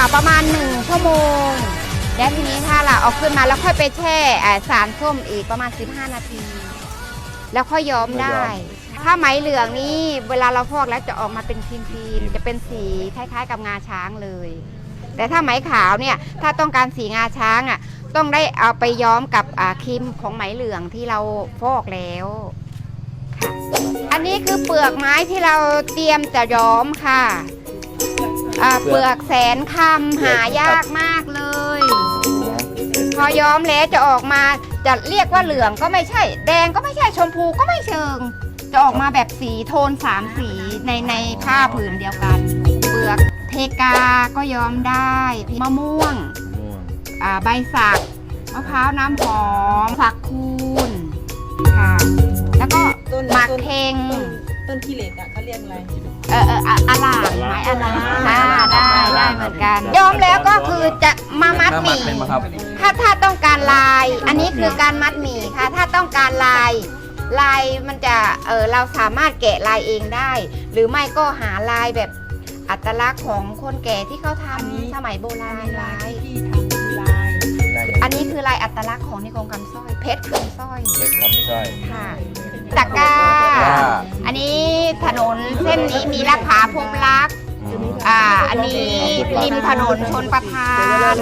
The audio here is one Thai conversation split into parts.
มง แล้วทีนี้ถ้าเราเอาขึ้นมาแล้วค่อยไปแช่อ่าสารส้มอีกประมาณ 15 นาที แล้วค่อยย้อมได้ ถ้าไหมเหลืองนี่เวลาเราฟอกแล้วจะออกมาเป็นครีมๆจะเป็นสีคล้าย ๆ กับงาช้างเลย แต่ถ้าไหมขาวเนี่ยถ้าต้องการสีงาช้างอะต้องได้เอาไปย้อมกับอ่าครีมของไหมเหลืองที่เราฟอกแล้วค่ะอันนี้คือเปลือกไม้ที่เราเตรียมจะย้อมค่ะ อ่าเปลือกแสนคำหายากมากเลย พอย้อมแล้วจะออกมาจะเรียกว่าเหลืองก็ไม่ใช่ แดงก็ไม่ใช่ชมพูก็ไม่เชิง จะออกมาแบบสีโทนสามสีในในผ้าผืนเดียวกัน เปลือกเทกาก็ย้อมได้มะม่วงอ่าใบสักมะพร้าวน้ำหอมฝักคูณค่ะแล้วก็ต้นหมักต้นเทงต้นต้นขี้เหล็กอะเขาเรียกอะไร เออเอออะอะลาม อนกัน ย้อมแล้วก็คือจะมามัดหมี่ถ้าถ้าต้องการลาย อันนี้คือการมัดหมี่ค่ะ ถ้าต้องการลาย ลายมันจะเออเราสามารถแกะลายเองได้ หรือไม่ก็หาลายแบบอัตลักษณ์ของคนแก่ที่เขาทำสมัยโบราณลาย ที่ทำคือลายอันนี้คือลายอัตลักษณ์ของนิคมคำสร้อยเพชรคำสร้อยเช็คคำสร้อยค่ะตะกร้าตะกร้า อันนี้ถนนเส้นนี้มีราคาพบรัก อ่า อันนี้ริมถนนชนประทาน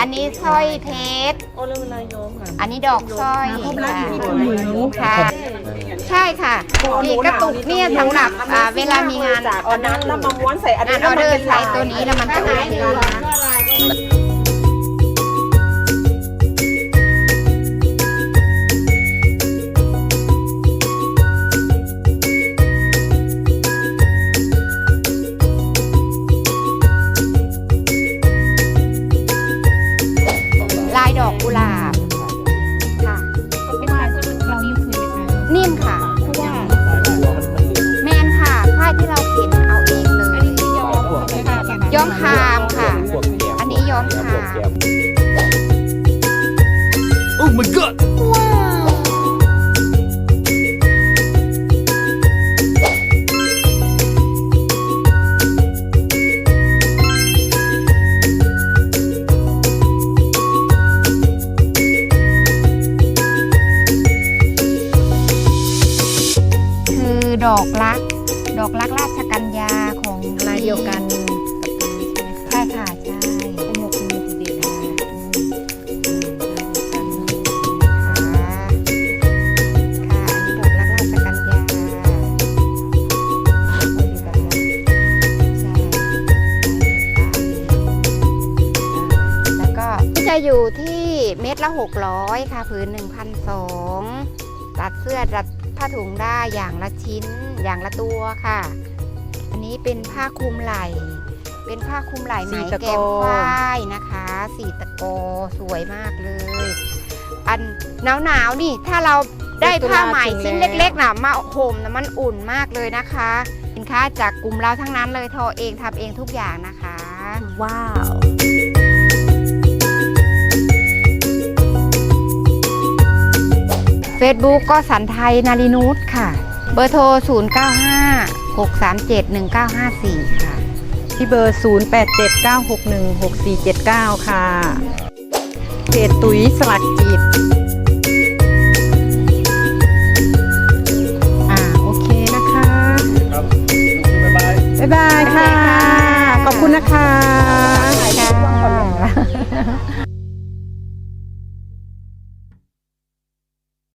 อันนี้สร้อยเพชรโอ้แล้วเวลาย้อมอะอันนี้ดอกสร้อยพบรักค่ะที่เป็นหมูค่ะ ใช่ค่ะนี่กระตุกเนี่ยสำหรับอ่าเวลามีงานจากอันนั้นแล้วมาม้วนใส่อันงานี้นออเดอร์ใช้ตัวนี้แล้วมันจะโอเค คามค่ะอันนี้ย้อมคามโอ้ my god คือดอกรัก ดอกรักราชกัญญาของลายเดียวกัน จะอยู่ที่เม็ดละ600 ค่ะผืน1,200ตัดเสื้อตัดผ้าถุงได้อย่างละชิ้นอย่างละตัวค่ะ อันนี้เป็นผ้าคลุมไหล่ เป็นผ้าคลุมไหล่ไหมสีตะโกแก้มฝ้ายนะคะ สีตะโกสวยมากเลย อันหนาวหนาวๆนี่ถ้าเราได้ผ้าไหมชิ้นเล็กๆนะมาห่มนะมันอุ่นมากเลยนะคะ สินค้าจากกลุ่มเราทั้งนั้นเลยทอเองทำเองทุกอย่างนะคะ ว้าว Facebook ก็สันไทยนารินูตค่ะ เบอร์โทร 095 637 1954 ค่ะ ที่เบอร์ 0879616479 ค่ะเพจตุ๋ยสลักจิต